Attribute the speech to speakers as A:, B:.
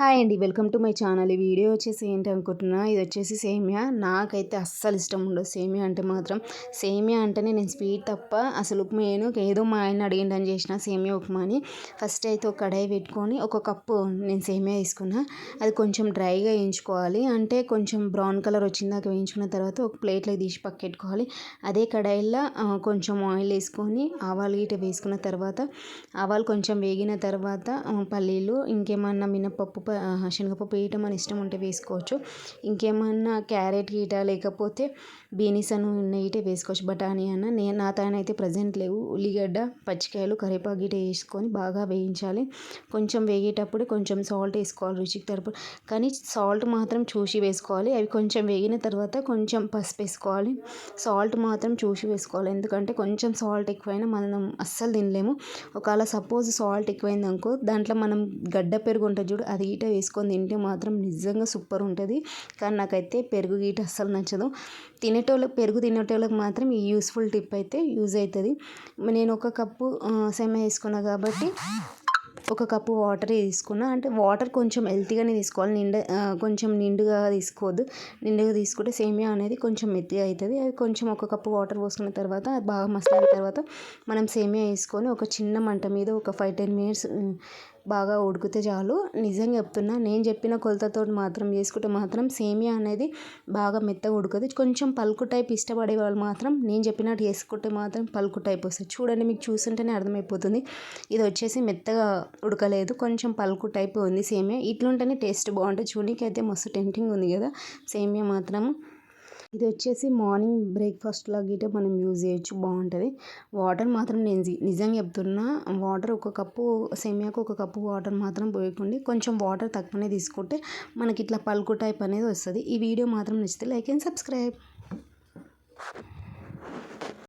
A: Hi అండి. Welcome to my channel. ఈ video వచ్చేసి ఏంటి అనుకుంటున్నా ఇది వచ్చేసి సేమియా. నాకైతే అస్సలు ఇష్టం ఉండదు సేమియా అంటే మాత్రం. సేమియా అంటేనే నేను స్వీట్ తప్ప అసలు ఉప్మా నేను ఏదో మా ఆయన అడిగిండని చేసిన సేమియా ఉప్మా అని. ఫస్ట్ అయితే ఒక కడాయి పెట్టుకొని ఒక కప్పు నేను సేమియా తీసుకున్నా అది కొంచెం డ్రైగా వేయించుకోవాలి. అంటే కొంచెం బ్రౌన్ కలర్ వచ్చిందాక వేయించుకున్న తర్వాత ఒక ప్లేట్లో తీసి పక్కెట్టుకోవాలి. అదే కడాయిలో కొంచెం ఆయిల్ వేసుకొని ఆవాలు గిట వేసుకున్న తర్వాత ఆవాలు కొంచెం వేగిన తర్వాత పల్లీలు ఇంకేమన్నా మినపప్పు శనగపప్పు వేయటం మన ఇష్టం ఉంటే వేసుకోవచ్చు. ఇంకేమన్నా క్యారెట్ గీట లేకపోతే బీనీస్ అను నెయ్యిటే వేసుకోవచ్చు. బఠానీ అన్న నేను నా తాన అయితే ప్రజెంట్ లేవు. ఉల్లిగడ్డ పచ్చికాయలు కరివేపాకు గిట వేసుకొని బాగా వేయించాలి. కొంచెం వేగేటప్పుడు కొంచెం సాల్ట్ వేసుకోవాలి రుచికి తరపు కానీ సాల్ట్ మాత్రం చూసి వేసుకోవాలి. అవి కొంచెం వేగిన తర్వాత కొంచెం పసుపు వేసుకోవాలి. సాల్ట్ మాత్రం చూసి వేసుకోవాలి. ఎందుకంటే కొంచెం సాల్ట్ ఎక్కువైనా మనం అస్సలు తినలేము. ఒకవేళ సపోజ్ సాల్ట్ ఎక్కువైంది అనుకో దాంట్లో మనం గడ్డ పెరుగు ఉంటుంది చూడు అది గీట వేసుకొని తింటే మాత్రం నిజంగా సూపర్ ఉంటుంది. కానీ నాకైతే పెరుగు గీట అస్సలు నచ్చదు. తినేటోళ్ళకి పెరుగు తినేటోళ్ళకి మాత్రం ఈ యూస్ఫుల్ టిప్ అయితే యూజ్ అవుతుంది నేను ఒక కప్పు సెమ వేసుకున్నా కాబట్టి ఒక కప్పు వాటర్ తీసుకున్నా అంటే వాటర్ కొంచెం హెల్తీగానే తీసుకోవాలి. నిండ కొంచెం నిండుగా తీసుకోవద్దు. నిండుగా తీసుకుంటే సేమియా అనేది కొంచెం మెత్తగా అవుతుంది అది కొంచెం ఒక కప్పు వాటర్ పోసుకున్న తర్వాత అది బాగా మసాలిన తర్వాత మనం సేమియా వేసుకొని ఒక చిన్న మంట మీద ఒక ఫైవ్ టెన్ మినిట్స్ బాగా ఉడికితే చాలు. నిజంగా చెప్తున్నా నేను చెప్పిన కొలతతో మాత్రం చేసుకుంటే మాత్రం సేమియా అనేది బాగా మెత్తగా ఉడకదు కొంచెం పలుకు టైప్ ఇష్టపడే వాళ్ళు మాత్రం నేను చెప్పినట్టు చేసుకుంటే మాత్రం పలుకు టైప్ వస్తుంది. చూడండి మీకు చూస్తుంటేనే అర్థమైపోతుంది. ఇది వచ్చేసి మెత్తగా ఉడకలేదు. కొంచెం పలుకు టైప్ ఉంది సేమియా. ఇట్లుంటేనే టేస్ట్ బాగుంటుంది. చూడడానికి అయితే మస్తు టెంటింగ్ ఉంది కదా సేమియా మాత్రం. ఇది వచ్చేసి మార్నింగ్ బ్రేక్ఫాస్ట్ లాగా మనం యూజ్ చేయొచ్చు బాగుంటుంది వాటర్ మాత్రం నేను నిజంగా చెప్తున్నా వాటర్ ఒక కప్పు సెమియాకు ఒక కప్పు వాటర్ మాత్రం పోయకండి. కొంచెం వాటర్ తక్కువనే తీసుకుంటే మనకి ఇట్లా పలుకు టైప్ అనేది వస్తుంది. ఈ వీడియో మాత్రం నచ్చితే లైక్ అండ్ సబ్స్క్రైబ్.